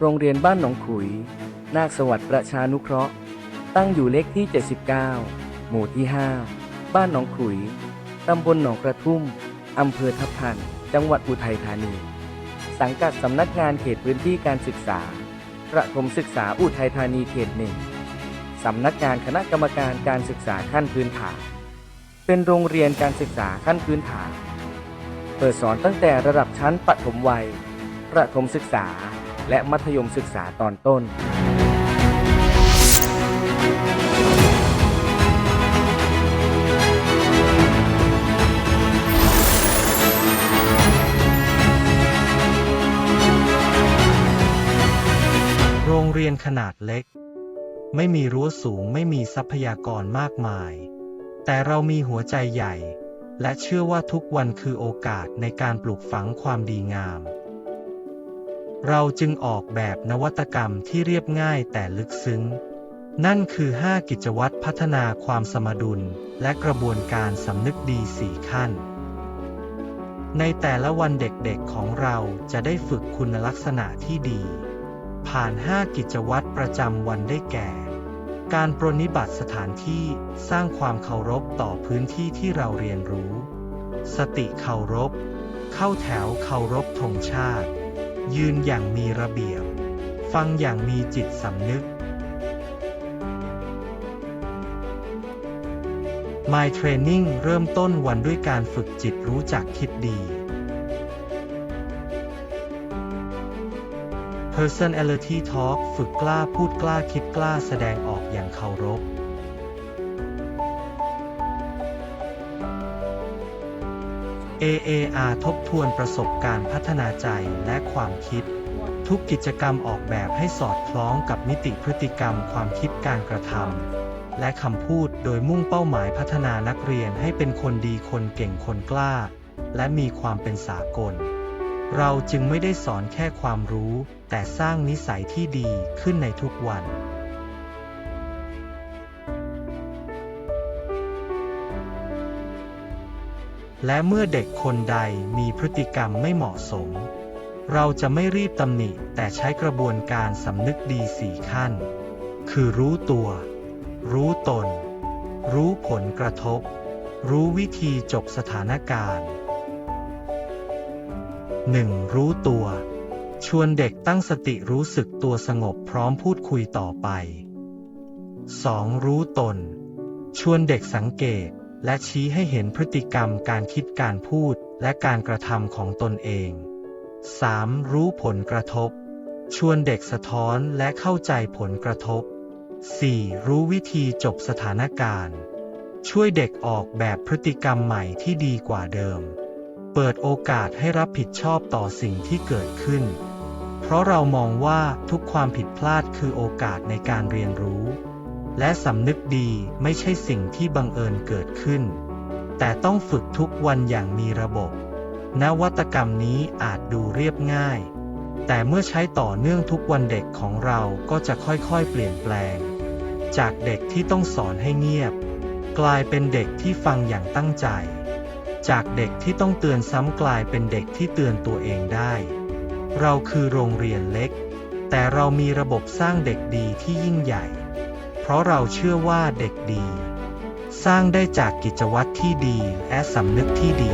โรงเรียนบ้านหนองขุย นาคสวัสดิ์ประชานุเคราะห์ ตั้งอยู่เลขที่ 79 หมู่ที่ 5 บ้านหนองขุย ตำบลหนองกระทุ่ม อำเภอทับทัน จังหวัดอุทัยธานี สังกัดสำนักงานเขตพื้นที่การศึกษา ประถมศึกษาอุทัยธานีเขตหนึ่งสำนักงานคณะกรรมการการศึกษาขั้นพื้นฐาน เป็นโรงเรียนการศึกษาขั้นพื้นฐาน เปิดสอนตั้งแต่ระดับชั้นปฐมวัย ประถมศึกษา และมัธยมศึกษาตอนต้น โรงเรียนขนาดเล็ก ไม่มีรั้วสูงไม่มีทรัพยากรมากมาย แต่เรามีหัวใจใหญ่ และเชื่อว่าทุกวันคือโอกาสในการปลูกฝังความดีงาม เราจึงออกแบบนวัตกรรมที่เรียบง่ายแต่ลึกซึ้ง นั่นคือ 5 กิจวัตรพัฒนาความสมดุล และกระบวนการสำนึกดี4ขั้น ในแต่ละวันเด็กๆของเราจะได้ฝึกคุณลักษณะที่ดี ผ่าน 5 กิจวัตรประจำวันได้แก่ การปรนนิบัติสถานที่สร้างความเคารพต่อพื้นที่ที่เราเรียนรู้ สติเคารพ เข้าแถวเคารพธงชาติ ยืนอย่างมีระเบียบ ฟังอย่างมีจิตสำนึก My Training เริ่มต้นวันด้วยการฝึกจิตรู้จักคิดดี Personality Talk ฝึกกล้าพูดกล้าคิดกล้าแสดงออกอย่างเคารพ AAR ทบทวนประสบการณ์พัฒนาใจและความคิด ทุกกิจกรรมออกแบบให้สอดคล้องกับมิติพฤติกรรมความคิดการกระทำและคำพูดโดยมุ่งเป้าหมายพัฒนานักเรียนให้เป็นคนดีคนเก่งคนกล้า และมีความเป็นสากล เราจึงไม่ได้สอนแค่ความรู้ แต่สร้างนิสัยที่ดีขึ้นในทุกวัน และเมื่อเด็กคนใดมีพฤติกรรมไม่เหมาะสม เราจะไม่รีบตำหนิแต่ใช้กระบวนการสำนึกดีสี่ขั้น คือรู้ตัว รู้ตน รู้ผลกระทบ รู้วิธีจบสถานการณ์ 1. รู้ตัว ชวนเด็กตั้งสติรู้สึกตัวสงบพร้อมพูดคุยต่อไป 2. รู้ตน ชวนเด็กสังเกต และชี้ให้เห็นพฤติกรรมการคิดการพูดและการกระทำของตนเอง 3. รู้ผลกระทบ ชวนเด็กสะท้อนและเข้าใจผลกระทบ 4. รู้วิธีจบสถานการณ์ ช่วยเด็กออกแบบพฤติกรรมใหม่ที่ดีกว่าเดิม เปิดโอกาสให้รับผิดชอบต่อสิ่งที่เกิดขึ้น เพราะเรามองว่าทุกความผิดพลาดคือโอกาสในการเรียนรู้ และสำนึกดีไม่ใช่สิ่งที่บังเอิญเกิดขึ้น แต่ต้องฝึกทุกวันอย่างมีระบบ นวัตกรรมนี้อาจดูเรียบง่าย แต่เมื่อใช้ต่อเนื่องทุกวันเด็กของเราก็จะค่อยๆ เปลี่ยนแปลง จากเด็กที่ต้องสอนให้เงียบ กลายเป็นเด็กที่ฟังอย่างตั้งใจ จากเด็กที่ต้องเตือนซ้ำกลายเป็นเด็กที่เตือนตัวเองได้ เราคือโรงเรียนเล็ก แต่เรามีระบบสร้างเด็กดีที่ยิ่งใหญ่ เพราะเราเชื่อว่าเด็กดี สร้างได้จากกิจวัตรที่ดีและสำนึกที่ดี